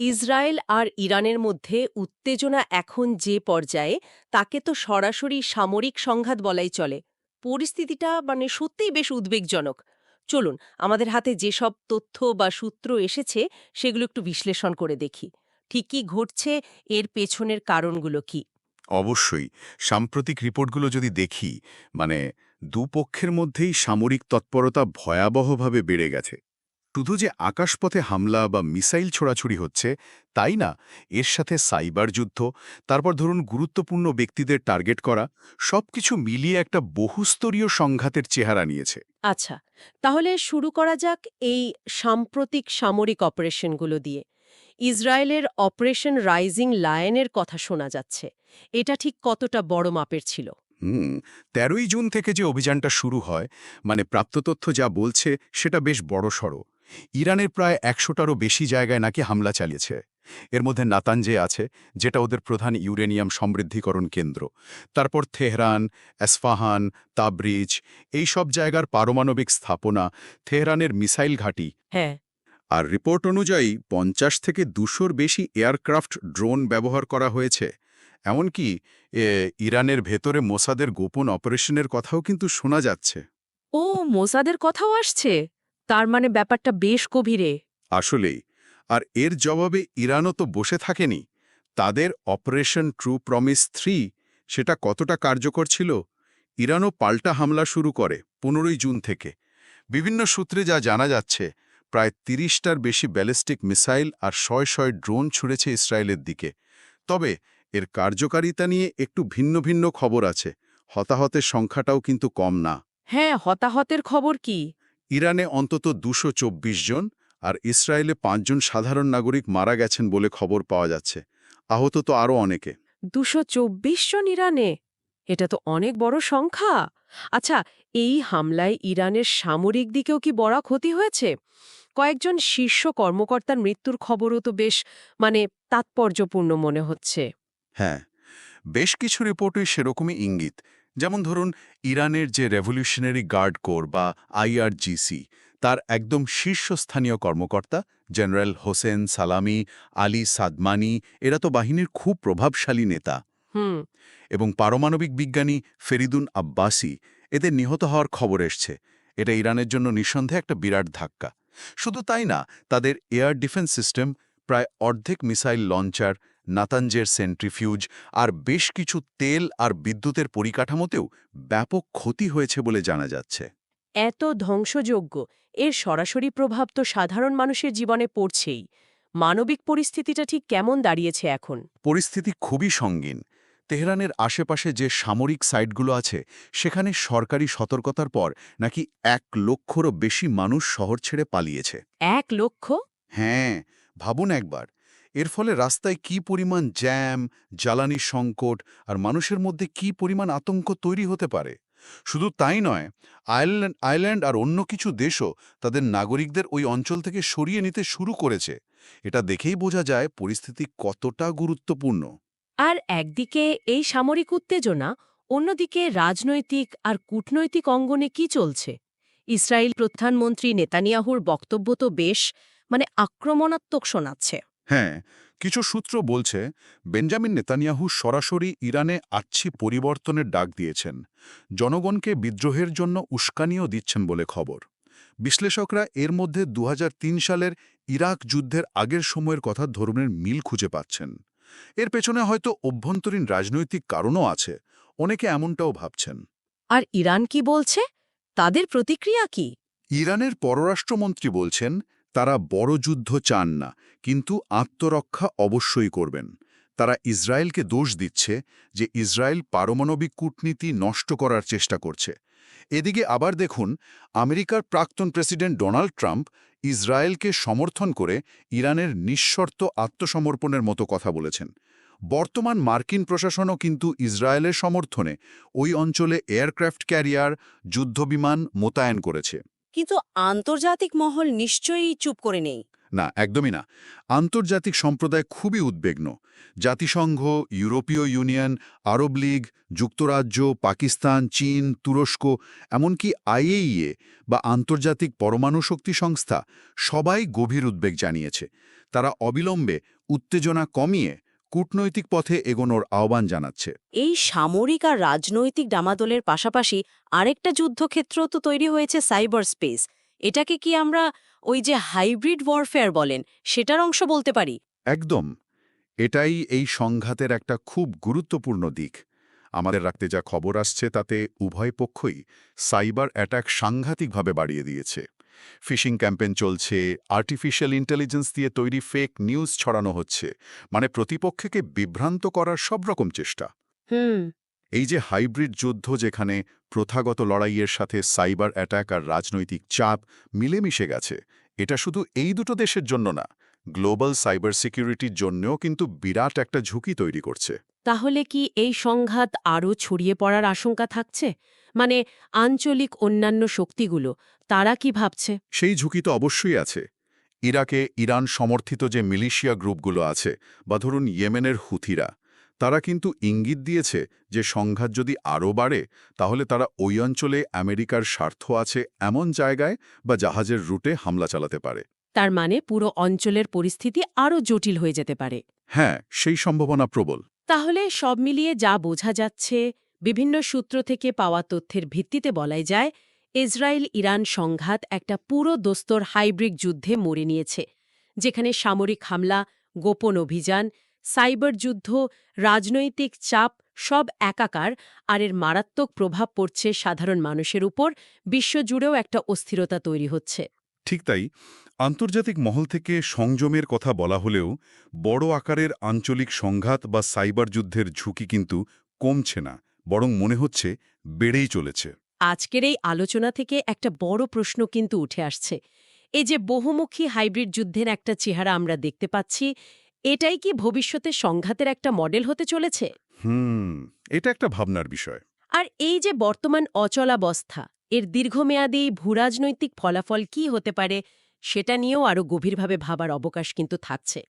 Israel আর ইরানের মধ্যে উত্তেজনা এখন যে পর্যায়ে, তাকে তো সরাসরি সামরিক সংঘাত বলাই চলে। পরিস্থিতিটা মানে সত্যিই বেশ উদ্বেগজনক। চলুন, আমাদের হাতে যেসব তথ্য বা সূত্র এসেছে, সেগুলো একটু বিশ্লেষণ করে দেখি। ঠিক কি ঘটছে, এর পেছনের কারণগুলো কি? অবশ্যই। সাম্প্রতিক রিপোর্টগুলো যদি দেখি মানে দুপক্ষের মধ্যেই সামরিক তৎপরতা ভয়াবহভাবে বেড়ে গেছে। শুধু যে আকাশপথে হামলা বা মিসাইল ছোড়াছুড়ি হচ্ছে তাই না? এর সাথে সাইবার যুদ্ধ তারপর ধরুন গুরুত্বপূর্ণ ব্যক্তিদের টার্গেট করা সবকিছু মিলিয়ে একটা বহুস্তরীয় সংঘাতের চেহারা নিয়েছে। আচ্ছা তাহলে শুরু করা যাক এই সাম্প্রতিক সামরিক অপারেশনগুলো দিয়ে। ইসরায়েলের অপারেশন রাইজিং লায়নের কথা শোনা যাচ্ছে। এটা ঠিক কতটা বড় মাপের ছিল? হুম তেরোই জুন থেকে যে অভিযানটা শুরু হয় মানে প্রাপ্ত তথ্য যা বলছে সেটা বেশ বড়সড়। ইরানের প্রায় একশোটারও বেশি জায়গায় নাকি হামলা চালিয়েছে। এর মধ্যে নাতানজে আছে যেটা ওদের প্রধান ইউরেনিয়াম সমৃদ্ধিকরণ কেন্দ্র। তারপর তেহরান এসফাহান তাবরিজ এই সব জায়গার পারমাণবিক স্থাপনা তেহরানের মিসাইল ঘাঁটি। হ্যাঁ। আর রিপোর্ট অনুযায়ী পঞ্চাশ থেকে দুশোর বেশি এয়ারক্রাফট ড্রোন ব্যবহার করা হয়েছে। এমনকি এ, ইরানের ভেতরে মোসাদের গোপন অপারেশনের কথাও কিন্তু শোনা যাচ্ছে। ও মোসাদের কথাও আসছে? তার মানে ব্যাপারটা বেশ গভীরে। আসলেই। আর এর জবাবে ইরানও তো বসে থাকেনি। তাদের অপারেশন ট্রু প্রমিস থ্রি সেটা কতটা কার্যকর ছিল ইরানও পাল্টা হামলা শুরু করে পনেরোই জুন থেকে। বিভিন্ন সূত্রে যা জানা যাচ্ছে প্রায় তিরিশটার বেশি ব্যালিস্টিক মিসাইল আর শয় শয় ড্রোন ছুড়েছে ইসরায়েলের দিকে। তবে এর কার্যকারিতা নিয়ে একটু ভিন্ন ভিন্ন খবর আছে। হতাহতের সংখ্যাটাও কিন্তু কম না। হ্যাঁ হতাহতের খবর কি? ইরানে অন্তত দুশো জন আর ইসরায়েলে পাঁচজন সাধারণ নাগরিক মারা গেছেন বলে খবর পাওয়া যাচ্ছে। আহত তো আরও অনেকে। দুশো চব্বিশ জন ইরানে? এটা তো অনেক বড় সংখ্যা। আচ্ছা এই হামলায় ইরানের সামরিক দিকেও কি বড় ক্ষতি হয়েছে? কয়েকজন শীর্ষ কর্মকর্তার মৃত্যুর খবরও তো বেশ মানে তাৎপর্যপূর্ণ মনে হচ্ছে। হ্যাঁ বেশ কিছু রিপোর্টই সেরকমই ইঙ্গিত। যেমন ধরুন ইরানের যে রেভলিউশনারি গার্ড কোর বা আইআরজিসি তার একদম শীর্ষস্থানীয় কর্মকর্তা জেনারেল হোসেন সালামি আলী সাদমানি এরা তো বাহিনীর খুব প্রভাবশালী নেতা। হুম। এবং পারমাণবিক বিজ্ঞানী ফেরিদুন আব্বাসি এদের নিহত হওয়ার খবর এসছে। এটা ইরানের জন্য নিঃসন্দেহে একটা বিরাট ধাক্কা। শুধু তাই না তাদের এয়ার ডিফেন্স সিস্টেম প্রায় অর্ধেক মিসাইল লঞ্চার নাতাঞ্জের সেন্ট্রিফিউজ আর বেশ কিছু তেল আর বিদ্যুতের পরিকাঠামোতেও ব্যাপক ক্ষতি হয়েছে বলে জানা যাচ্ছে। এত ধ্বংসযোগ্য এর সরাসরি প্রভাব তো সাধারণ মানুষের জীবনে পড়ছেই। মানবিক পরিস্থিতিটা ঠিক কেমন দাঁড়িয়েছে এখন? পরিস্থিতি খুবই সঙ্গীন। তেহরানের আশেপাশে যে সামরিক সাইটগুলো আছে সেখানে সরকারি সতর্কতার পর নাকি এক লক্ষরও বেশি মানুষ শহর ছেড়ে পালিয়েছে। এক লক্ষ? হ্যাঁ ভাবুন একবার। এর ফলে রাস্তায় কি পরিমাণ জ্যাম, জ্বালানি সংকট আর মানুষের মধ্যে কি পরিমাণ আতঙ্ক তৈরি হতে পারে? শুধু তাই নয়, আয়ারল্যান্ড আয়ারল্যান্ড আর অন্য কিছু দেশও তাদের নাগরিকদের ওই অঞ্চল থেকে সরিয়ে নিতে শুরু করেছে। এটা দেখেই বোঝা যায় পরিস্থিতি কতটা গুরুত্বপূর্ণ। আর একদিকে এই সামরিক উত্তেজনা, অন্যদিকে রাজনৈতিক আর কূটনৈতিক অঙ্গনে কি চলছে? ইসরায়েল প্রধানমন্ত্রী নেতানিয়াহুর বক্তব্য তো বেশ মানে আক্রমণাত্মক শোনাচ্ছে। হ্যাঁ কিছু সূত্র বলছে বেঞ্জামিন নেতানিয়াহু সরাসরি ইরানে আচ্ছি পরিবর্তনের ডাক দিয়েছেন। জনগণকে বিদ্রোহের জন্য উস্কানিও দিচ্ছেন বলে খবর। বিশ্লেষকরা এর মধ্যে দু হাজার তিন সালের ইরাক যুদ্ধের আগের সময়ের কথা ধরনের মিল খুঁজে পাচ্ছেন। এর পেছনে হয়তো অভ্যন্তরীণ রাজনৈতিক কারণও আছে অনেকে এমনটাও ভাবছেন। আর ইরান কি বলছে? তাদের প্রতিক্রিয়া কি? ইরানের পররাষ্ট্রমন্ত্রী বলছেন তারা বড় যুদ্ধ চান না, কিন্তু আত্মরক্ষা অবশ্যই করবেন। তারা ইসরায়েলকে দোষ দিচ্ছে যে ইসরায়েল পারমাণবিক কূটনীতি নষ্ট করার চেষ্টা করছে। এদিকে আবার দেখুন, আমেরিকার প্রাক্তন প্রেসিডেন্ট ডোনাল্ড ট্রাম্প ইসরায়েলকে সমর্থন করে ইরানের নিঃশর্ত আত্মসমর্পণের মতো কথা বলেছেন। বর্তমান মার্কিন প্রশাসনও কিন্তু ইসরায়েলের সমর্থনে ওই অঞ্চলে এয়ারক্রাফট ক্যারিয়ার, যুদ্ধবিমান মোতায়েন করেছে। কিন্তু আন্তর্জাতিক মহল নিশ্চয়ই চুপ করে নেই। না, একদমই না। আন্তর্জাতিক সম্প্রদায় খুবই উদ্বিগ্ন। জাতিসংঘ, ইউরোপীয় ইউনিয়ন, আরব লীগ, যুক্তরাজ্য, পাকিস্তান, চীন, তুরস্ক, এমনকি আইএইএ বা আন্তর্জাতিক পরমাণু শক্তি সংস্থা সবাই গভীর উদ্বেগ জানিয়েছে। তারা অবিলম্বে উত্তেজনা কমিয়ে কূটনৈতিক পথে এগোনোর আহ্বান জানাচ্ছে। এই সামরিক আর রাজনৈতিক ডামাদলের পাশাপাশি আরেকটা যুদ্ধক্ষেত্র তো তৈরি হয়েছে সাইবার স্পেস। এটাকে কি আমরা ওই যে হাইব্রিড ওয়ারফেয়ার বলেন সেটার অংশ বলতে পারি? একদম। এটাই এই সংঘাতের একটা খুব গুরুত্বপূর্ণ দিক। আমাদের রাখতে যা খবর আসছে তাতে উভয় পক্ষই সাইবার অ্যাটাক সাংঘাতিকভাবে বাড়িয়ে দিয়েছে। ফিশিং ক্যাম্পেন চলছে আর্টিফিশিয়াল ইন্টেলিজেন্স দিয়ে তৈরি ফেক নিউজ ছড়ানো হচ্ছে মানে প্রতিপক্ষকে বিভ্রান্ত করার সব রকম চেষ্টা। এই যে হাইব্রিড যুদ্ধ যেখানে প্রথাগত লড়াইয়ের সাথে সাইবার অ্যাটাক আর রাজনৈতিক চাপ মিলেমিশে গেছে এটা শুধু এই দুটো দেশের জন্য না গ্লোবাল সাইবার সিকিউরিটির জন্যও কিন্তু বিরাট একটা ঝুঁকি তৈরি করছে। তাহলে কি এই সংঘাত আরও ছড়িয়ে পড়ার আশঙ্কা থাকছে? মানে আঞ্চলিক অন্যান্য শক্তিগুলো তারা কি ভাবছে? সেই ঝুঁকি তো অবশ্যই আছে। ইরাকে ইরান সমর্থিত যে মিলিশিয়া গ্রুপগুলো আছে বা ধরুন ইয়েমেনের হুথিরা তারা কিন্তু ইঙ্গিত দিয়েছে যে সংঘাত যদি আরও বাড়ে তাহলে তারা ওই অঞ্চলে আমেরিকার স্বার্থ আছে এমন জায়গায় বা জাহাজের রুটে হামলা চালাতে পারে। তার মানে পুরো অঞ্চলের পরিস্থিতি আরও জটিল হয়ে যেতে পারে। হ্যাঁ সেই সম্ভাবনা প্রবল। তাহলে সব মিলিয়ে যা বোঝা যাচ্ছে বিভিন্ন সূত্র থেকে পাওয়া তথ্যের ভিত্তিতে বলাই যায় ইসরায়েল ইরান সংঘাত একটা পুরো দোস্তর হাইব্রিড যুদ্ধে মরে নিয়েছে, যেখানে সামরিক হামলা, গোপন অভিযান, সাইবার যুদ্ধ, রাজনৈতিক চাপ, সব একাকার আর এর মারাত্মক প্রভাব পড়ছে সাধারণ মানুষের উপর, বিশ্বজুড়েও একটা অস্থিরতা তৈরি হচ্ছে। ঠিক তাই, আন্তর্জাতিক মহল থেকে সংযমের কথা বলা হলেও, বড় আকারের আঞ্চলিক সংঘাত বা সাইবার যুদ্ধের ঝুঁকি কিন্তু কমছে না। বরং মনে হচ্ছে বেড়েই চলেছে। আজকের এই আলোচনা থেকে একটা বড় প্রশ্ন কিন্তু উঠে আসছে। এই যে বহুমুখী হাইব্রিড যুদ্ধের একটা চেহারা আমরা দেখতে পাচ্ছি এটাই কি ভবিষ্যতে সংঘাতের একটা মডেল হতে চলেছে? হুম এটা একটা ভাবনার বিষয়। আর এই যে বর্তমান অচলাবস্থা এর দীর্ঘমেয়াদী ভূরাজনৈতিক ফলাফল কি হতে পারে সেটা নিয়েও আরও গভীরভাবে ভাবার অবকাশ কিন্তু থাকছে।